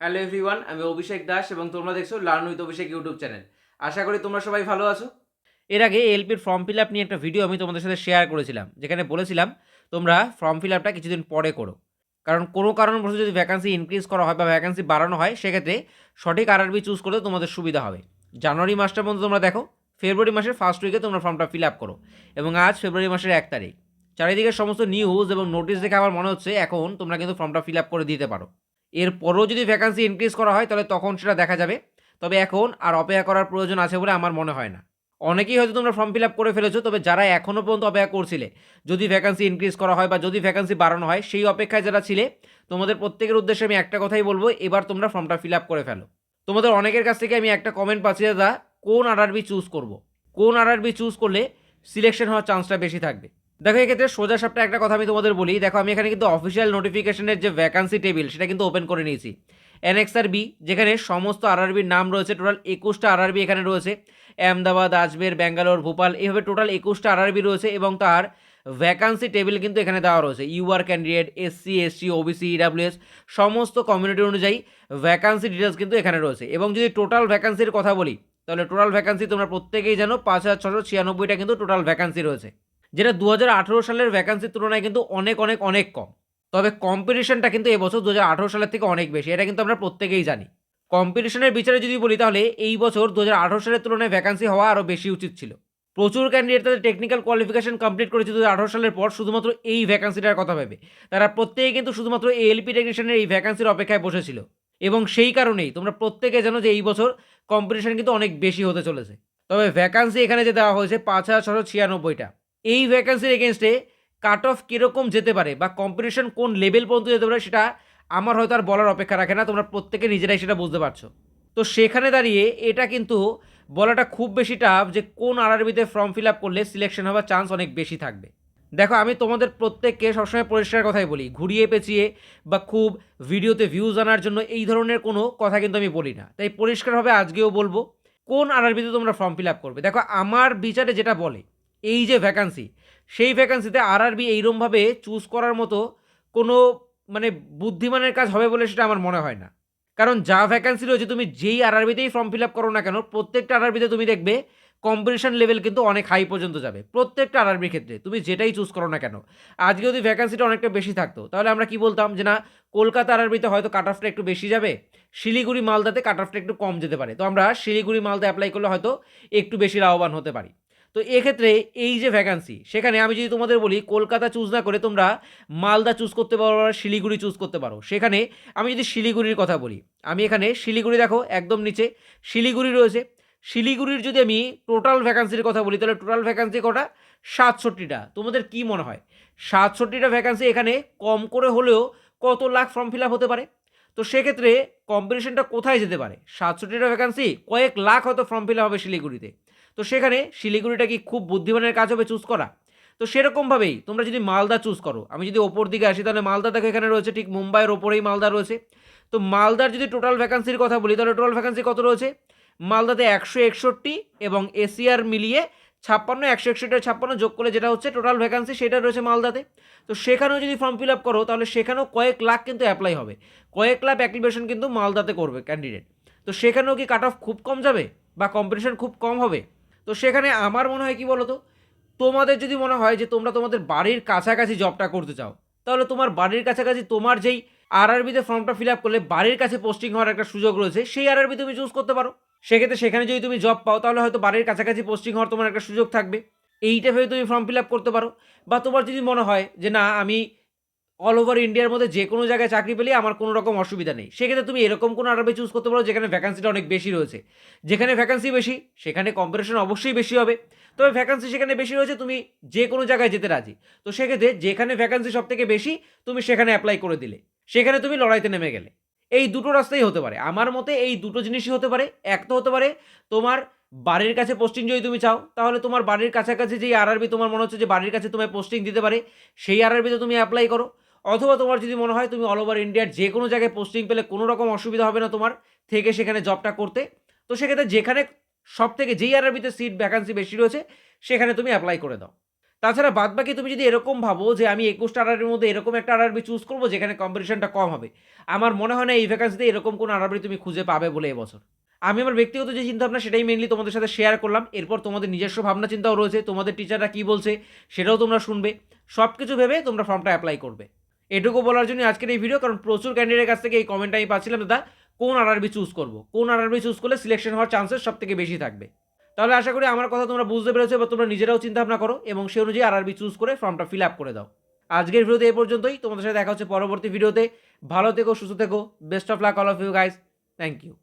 Hello everyone, আমি অভিষেক দাস এবং তোমরা দেখছ learn with Abhishek YouTube channel. আশা করি তোমরা সবাই ভালো আছো। এর আগে এলপির ফর্ম ফিল আপ নিয়ে একটা ভিডিও আমি তোমাদের সাথে শেয়ার করেছিলাম, যেখানে বলেছিলাম তোমরা ফর্ম ফিল আপটা কিছুদিন পরে করো। কারণ কোনো কারণবশত যদি ভ্যাকান্সি ইনক্রিজ করা হয় বা ভ্যাকান্সি বাড়ানো হয়, সেক্ষেত্রে সঠিক আরআরবি চুজ করতে তোমাদের সুবিধা হবে। জানুয়ারি মাসটা পর্যন্ত তোমরা দেখো, ফেব্রুয়ারি মাসের ফার্স্ট উইকে তোমরা ফর্মটা ফিল আপ করো এবং আজ ফেব্রুয়ারি মাসের এক তারিখ। চারিদিকে সমস্ত নিউজ এবং নোটিশ দেখে আমার মনে হচ্ছে এখন তোমরা কিন্তু ফর্মটা ফিল আপ করে দিতে পারো। এরপরও যদি ভ্যাকান্সি ইনক্রিজ করা হয়, তাহলে তখন সেটা দেখা যাবে। তবে এখন আর অপেক্ষা করার প্রয়োজন আছে বলে আমার মনে হয় না। অনেকেই হয়তো তোমরা ফর্ম ফিল আপ করে ফেলেছো, তবে যারা এখনও পর্যন্ত অপেক্ষা করছিলে, যদি ভ্যাকান্সি ইনক্রিজ করা হয় বা যদি ভ্যাকান্সি বাড়ানো হয়, সেই অপেক্ষায় যারা ছিলে, তোমাদের প্রত্যেকের উদ্দেশ্যে আমি একটা কথাই বলব, এবার তোমরা ফর্মটা ফিল আপ করে ফেলো। তোমাদের অনেকের কাছ থেকে আমি একটা কমেন্ট পাচ্ছি, দাদা, কোন আরআরবি চুজ করব? কোন আরআরবি চুজ করলে সিলেকশন হওয়ার চান্সটা বেশি থাকবে? দেখো, এক্ষেত্রে সোজা সাপটা একটা কথা আমি তোমাদের বলি। দেখো, আমি এখানে কিন্তু অফিসিয়াল নোটিফিকেশনের যে ভ্যাকান্সি টেবিল সেটা কিন্তু ওপেন করে নিয়েছি। এনএক্সআর বি যেখানে সমস্ত আরআরবির নাম রয়েছে টোটাল একুশটা আরআরবি এখানে রয়েছে। আহমেদাবাদ আজমের ব্যাঙ্গালোর ভোপাল এইভাবে টোটাল একুশটা আরআরবি রয়েছে এবং তার ভ্যাকান্সি টেবিল কিন্তু এখানে দেওয়া রয়েছে। UR candidate SC SC OBC EWS সমস্ত কমিউনিটি অনুযায়ী ভ্যাকান্সি ডিটেলস কিন্তু এখানে রয়েছে। এবং যদি টোটাল ভ্যাকান্সির কথা বলি, তাহলে টোটাল ভ্যাকান্সি তোমরা প্রত্যেকেই জানো, পাঁচ হাজার ছশো ছিয়ানব্বইটা কিন্তু টোটাল ভ্যাকান্সি রয়েছে। যেটা দু হাজার আঠেরো সালের ভ্যাকান্সির তুলনায় কিন্তু অনেক অনেক অনেক কম। তবে কম্পিটিশনটা কিন্তু এবছর দু হাজার আঠেরো সালের থেকে অনেক বেশি, এটা কিন্তু আমরা প্রত্যেকেই জানি। কম্পিটিশনের বিচারে যদি বলি তাহলে এই বছর দু হাজার আঠেরো সালের তুলনায় ভ্যাকান্সি হওয়া আরও বেশি উচিত ছিল। প্রচুর ক্যান্ডিডেট তাদের টেকনিক্যাল কোয়ালিফিকেশন কমপ্লিট করেছে দু হাজার আঠারো সালের পর, শুধুমাত্র এই ভ্যাকান্সিটার কথা ভেবে। তারা প্রত্যেকে কিন্তু শুধুমাত্র এএলপি টেকনিশিয়ানের এই ভ্যাকান্সির অপেক্ষায় বসেছিল। এবং সেই কারণেই তোমরা প্রত্যেকে জানো যে এই বছর কম্পিটিশন কিন্তু অনেক বেশি হতে চলেছে। তবে ভ্যাকান্সি এখানে যে দেওয়া হয়েছে, পাঁচ হাজার ছশো ছিয়ানব্বইটা। এই ভ্যাকান্সির এগেনস্টে কাট অফ কীরকম যেতে পারে বা কম্পিটিশন কোন লেভেল পর্যন্ত যেতে পারে সেটা আমার হয়তো আর বলার অপেক্ষা রাখে না, তোমরা প্রত্যেকে নিজেরাই সেটা বুঝতে পারছ। তো সেখানে দাঁড়িয়ে এটা কিন্তু বলাটা খুব বেশি টাফ যে কোন আরআরবিতে ফর্ম ফিল আপ করলে সিলেকশন হওয়ার চান্স অনেক বেশি থাকবে। দেখো, আমি তোমাদের প্রত্যেককে সবসময় পরিষ্কার কথাই বলি, ঘুরিয়ে পেঁচিয়ে বা খুব ভিডিওতে ভিউজ আনার জন্য এই ধরনের কোনো কথা কিন্তু আমি বলি না। তাই পরিষ্কারভাবে আজকেও বলব, কোন আরআরবিতে তোমরা ফর্ম ফিল আপ করবে? দেখো, আমার বিচারে যেটা বলে এই যে ভ্যাকান্সি সেই ভ্যাকান্সিতে আর আরআরবি এইরমভাবে চুজ করার মতো কোনো মানে বুদ্ধিমানের কাজ হবে বলে সেটা আমার মনে হয় না। কারণ যা ভ্যাকান্সি রয়েছে তুমি যেই আরআরবিতেই ফর্ম ফিল আপ করো না কেন, প্রত্যেকটা আরআরবিতে তুমি দেখবে কম্পিটিশন লেভেল কিন্তু অনেক হাই পর্যন্ত যাবে, প্রত্যেকটা আরআরবির ক্ষেত্রে, তুমি যেটাই চুজ করো না কেন। আজকে যদি ভ্যাকান্সিটা অনেকটা বেশি থাকতো, তাহলে আমরা কি বলতাম যে না, কলকাতা আরআরবিতে হয়তো কাট অফটা একটু বেশি যাবে, শিলিগুড়ি, মালদাতে কাট অফটা একটু কম যেতে পারে। তো আমরা শিলিগুড়ি মালদা অ্যাপ্লাই করলে হয়তো একটু বেশি লাভবান হতে পারি। তো এক্ষেত্রে এই যে ভ্যাকান্সি সেখানে আমি যদি তোমাদের বলি, কলকাতা চুজ না করে তোমরা মালদা চুজ করতে পারো বা শিলিগুড়ি চুজ করতে পারো। সেখানে আমি যদি শিলিগুড়ির কথা বলি, আমি এখানে শিলিগুড়ি দেখো একদম নিচে, শিলিগুড়ি রয়েছে। শিলিগুড়ির যদি আমি টোটাল ভ্যাকান্সির কথা বলি, তাহলে টোটাল ভ্যাকান্সি কটা? সাতষট্টিটা। তোমাদের কি মনে হয়? সাতষট্টিটা ভ্যাকান্সি এখানে কম করে হলেও কত লাখ ফর্ম ফিল আপ হতে পারে? তো সেক্ষেত্রে কম্পিটিশনটা কোথায় যেতে পারে? সাতষট্টিটা ভ্যাকান্সি কয়েক লাখ হয়তো ফর্ম ফিল আপ হবে শিলিগুড়িতে। তো সেখানে শিলিগুড়িটা কি খুব বুদ্ধিমানের কাজ হবে চুজ করা? তো সেরকমভাবেই তোমরা যদি মালদা চুজ করো, আমি যদি ওপর দিকে আসি তাহলে মালদা দেখো এখানে রয়েছে ঠিক মুম্বাইয়ের ওপরেই মালদা রয়েছে। তো মালদার যদি টোটাল ভ্যাকান্সির কথা বলি, তাহলে টোটাল ভ্যাকান্সি কত রয়েছে? মালদাতে একশো একষট্টি এবং এসিআর মিলিয়ে ছাপ্পান্ন, একশো একষট্টি ছাপ্পান্ন যোগ করলে যেটা হচ্ছে টোটাল ভ্যাকান্সি সেটা রয়েছে মালদাতে। তো সেখানেও যদি ফর্ম ফিল আপ করো, তাহলে সেখানেও কয়েক লাখ কিন্তু অ্যাপ্লাই হবে। কয়েক লাখ অ্যাপ্লিকেশন কিন্তু মালদাতে করবে ক্যান্ডিডেট তো সেখানেও কি কাট অফ খুব কম যাবে বা কম্পিটিশন খুব কম হবে? তো সেখানে আমার মনে হয় কি বলো তো তোমাদের যদি মনে হয় যে তোমরা তোমাদের বাড়ির কাছাকাছি জবটা করতে চাও, তাহলে তোমার বাড়ির কাছাকাছি তোমার যেই আরআরবিতে ফর্মটা ফিল আপ করলে বাড়ির কাছে পোস্টিং হওয়ার একটা সুযোগ রয়েছে, সেই আরআরবি তুমি চুজ করতে পারো। সেক্ষেত্রে সেখানে যদি তুমি জব পাও, তাহলে হয়তো বাড়ির কাছাকাছি পোস্টিং হওয়ার তোমার একটা সুযোগ থাকবে। এইটা ভেবে তুমি ফর্ম ফিল আপ করতে পারো। বা তোমার যদি মনে হয় যে না, আমি অল ওভার ইন্ডিয়ার মধ্যে যে কোনো জায়গায় চাকরি পেলে আমার কোনো রকম অসুবিধা নেই। সেক্ষেত্রে তুমি এরকম কোনো আরবে চুজ করতে পারো যেখানে ভ্যাকান্সিটা অনেক বেশি রয়েছে। যেখানে ভ্যাকান্সি বেশি, সেখানে কম্পিটিশন অবশ্যই বেশি হবে। তবে ভ্যাকান্সি সেখানে বেশি রয়েছে, তুমি যে কোনো জায়গায় যেতে রাজি। তো সেক্ষেত্রে যেখানে ভ্যাকান্সি সব থেকে বেশি, তুমি সেখানে অ্যাপ্লাই করে দিলে। সেখানে তুমি লড়াইতে নেমে গেলে। এই দুটো রাস্তাই হতে পারে। আমার মতে এই দুটো জিনিসই হতে পারে। এক তো হতে পারে, তোমার বাড়ির কাছে পোস্টিং যদি তুমি চাও, তাহলে তোমার বাড়ির কাছাকাছি যেই আরআরবি, তোমার মনে হচ্ছে যে বাড়ির কাছে তোমায় পোস্টিং দিতে পারে, সেই আরআরবিতে তুমি অ্যাপ্লাই করো। অথবা তোমার যদি মনে হয় তুমি অল ওভার ইন্ডিয়ার যে কোনো জায়গায় পোস্টিং পেলে কোনো রকম অসুবিধা হবে না তোমার থেকে সেখানে জবটা করতে। তো সেক্ষেত্রে যেখানে সব থেকে যেই আরআরবিতে সিট ভ্যাকান্সি বেশি রয়েছে, সেখানে তুমি অ্যাপ্লাই করে দাও। তাছাড়া বাদ বাকি তুমি যদি এরকম ভাবো যে আমি একুশটা আরআরবির মধ্যে এরকম একটা আরআরবি চুজ করব যেখানে কম্পিটিশনটা কম হবে, আমার মনে হয় না এই ভ্যাকান্সিতে এরকম কোনো আরআরবি তুমি খুঁজে পাবে বলে এবছর আমি আমার ব্যক্তিগত যে চিন্তাভাবনা, সেটাই মেনলি তোমাদের সাথে শেয়ার করলাম। এরপর তোমাদের নিজস্ব ভাবনা চিন্তাও রয়েছে, তোমাদের টিচাররা কী বলছে, সেটাও তোমরা শুনবে। সব কিছু ভেবে তোমরা ফর্মটা অ্যাপ্লাই করবে। এটুকু বলার জন্য আজকের এই ভিডিও কারণ প্রচুর ক্যান্ডিডেটের কাছ থেকে এই কমেন্টটা আমি পাচ্ছিলাম, দাদা, কোন আরআরবি চুজ করব? কোন আরআরবি চুজ করলে সিলেকশন হওয়ার চান্সেস সব থেকে বেশি থাকবে? তাহলে আশা করি আমার কথা তোমরা বুঝতে পেরেছ, এবার তোমরা নিজেরাও চিন্তা ভাবনা করো, এবং সে অনুযায়ী আরআরবি চুজ করে ফর্মটা ফিল আপ করে দাও। আজকের ভিডিওতে এই পর্যন্তই, তোমাদের সাথে দেখা হচ্ছে পরবর্তী ভিডিওতে ভালো থেকো, সুস্থ থেকো best of luck all of you guys thank you